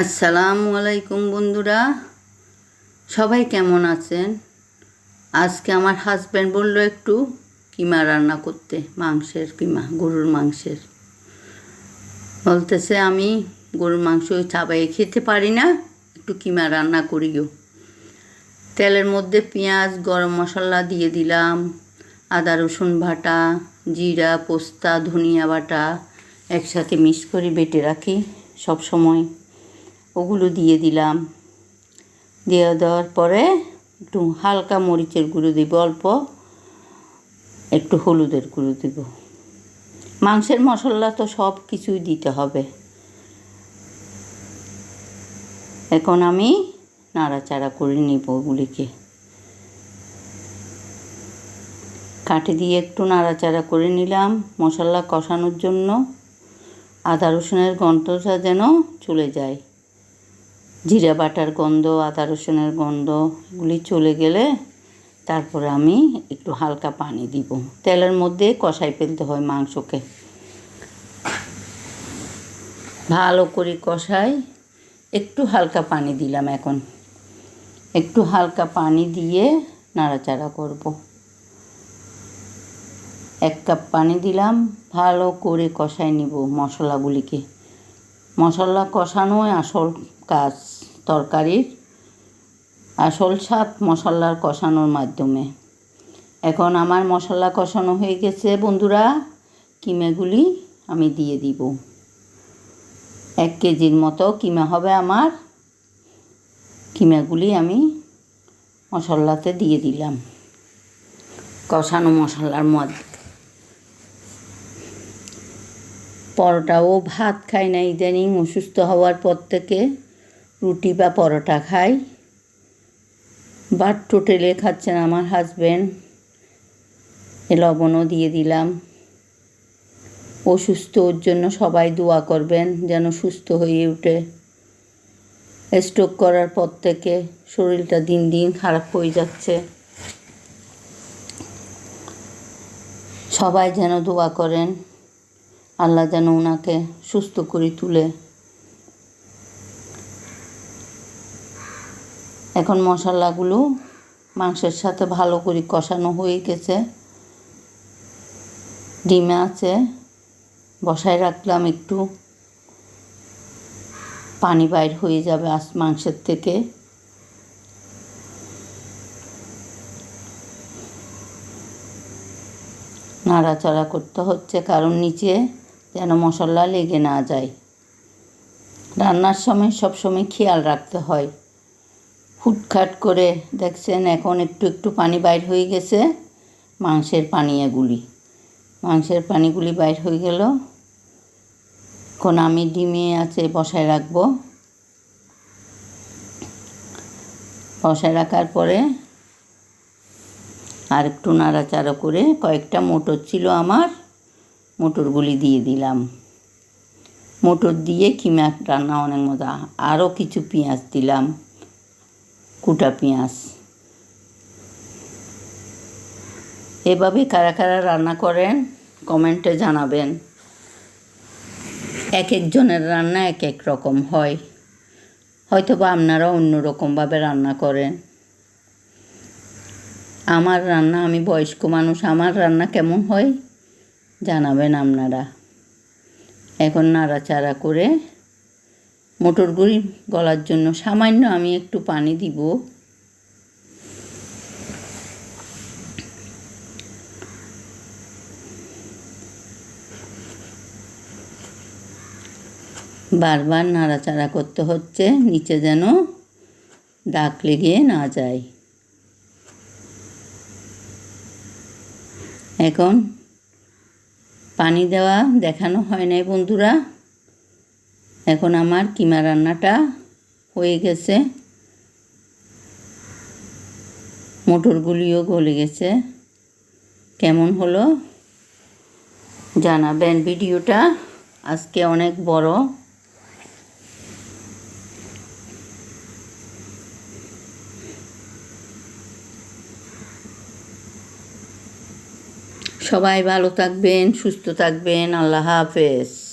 আসসালামু আলাইকুম বন্ধুরা। সবাই কেমন আছেন? আজকে আমার হাজব্যান্ড বলল একটু কিমা রান্না করতে, মাংসের কিমা, গরুর মাংসের। বলতেছে, আমি গরুর মাংস চাবাই খেতে পারি না, একটু কিমা রান্না করিও। তেলের মধ্যে পেঁয়াজ, গরম মশলা দিয়ে দিলাম, আদা, রসুন বাটা, জিরা, পোস্তা, ধনিয়া বাটা একসাথে মিক্স করে বেটে রাখি সব সময় ওগুলো দিয়ে দিলাম। দিয়ে দেওয়ার পরে একটু হালকা মরিচের গুঁড়ো দিব, অল্প একটু হলুদের গুঁড়ো দিব। মাংসের মশলা তো সব কিছুই দিতে হবে। এখন আমি নাড়াচাড়া করে নিব ওগুলিকে। কাঠি দিয়ে একটু নাড়াচাড়া করে নিলাম মশলা কষানোর জন্য। আদা রসুনের গন্ধটা যেন চলে যায়। জিরা বাটার গন্ধ, আদা রসুনের গন্ধ, এগুলি চলে গেলে তারপরে আমি একটু হালকা পানি দিব। তেলের মধ্যে কষাই ফেলতে হয় মাংসকে। ভালো করে কষাই একটু হালকা পানি দিলাম এখন। একটু হালকা পানি দিয়ে নাড়াচাড়া করব। এক কাপ পানি দিলাম, ভালো করে কষাই নিব মশলাগুলিকে। মশলা কষানোই আসল কাজ তরকারির আসল স্বাদ মশলার কষানোর মাধ্যমে। এখন আমার মশলা কষানো হয়ে গেছে বন্ধুরা, কিমেগুলি আমি দিয়ে দিব। এক কেজির মতো কিমা হবে আমার। কিমাগুলি আমি মশলাতে দিয়ে দিলাম। কষানো মশলার মধ্যে পরোটা ও ভাত খাই না ইদানিং, অসুস্থ হওয়ার পর থেকে রুটি বা পরোটা খাই। বাট টোটেলে খাচ্ছেন আমার হাজব্যান্ড এ লবণও দিয়ে দিলাম। অসুস্থ ওর জন্য সবাই দোয়া করবেন যেন সুস্থ হয়ে ওঠে স্ট্রোক করার পর থেকে শরীরটা দিন দিন খারাপ হয়ে যাচ্ছে। সবাই যেন দোয়া করেন। আল্লাহ যেন ওনাকে সুস্থ করে তুলে। এখন মশলাগুলো মাংসের সাথে ভালো করে কষানো হয়ে গেছে। ডিমে আছে, বসায় রাখলাম একটু। পানি বাইর হয়ে যাবে আস মাংসের থেকে। নাড়াচাড়া করতে হচ্ছে, কারণ নিচে যেন মশলা লেগে না যায়। রান্নার সময় সব সময় খেয়াল রাখতে হয়। হুটখাট করে দেখছেন এখন একটু একটু পানি বাইর হয়ে গেছে, মাংসের পানি এগুলি মাংসের পানিগুলি বাইর হয়ে গেল। এখন আমি ডিমে আছে বসায় রাখব। বসায় রাখার পরে আর একটু নাড়াচাড়া করে কয়েকটা মোটর ছিল আমার, মোটরগুলি দিয়ে দিলাম। মোটর দিয়ে কিমা রান্না অনেক মজা। আরও কিছু পেঁয়াজ দিলাম। কুটা পেঁয়াজ। এভাবে কারা কারা রান্না করেন, কমেন্টে জানাবেন। এক একজনের রান্না এক এক রকম হয়। হয়তো বা আপনারা অন্য রকমভাবে রান্না করেন। আমার রান্না, আমি বয়স্ক মানুষ, আমার রান্না কেমন হয় জানাবেন আপনারা। এখন নাড়াচাড়া করে মোটরগুলি গলার জন্য। সামান্য আমি একটু পানি দিব। বারবার নাড়াচাড়া করতে হচ্ছে, নিচে যেন দাগ লেগে না যায়। এখন পানি দেওয়া দেখানো হয় নাই বন্ধুরা। এখন আমার কিমা রান্নাটা হয়ে গেছে। মোটরগুলিও গলে গেছে। কেমন হলো? জানাবেন। ভিডিওটা আজকে অনেক বড়। সবাই ভালো থাকবেন, সুস্থ থাকবেন। আল্লাহ হাফেজ।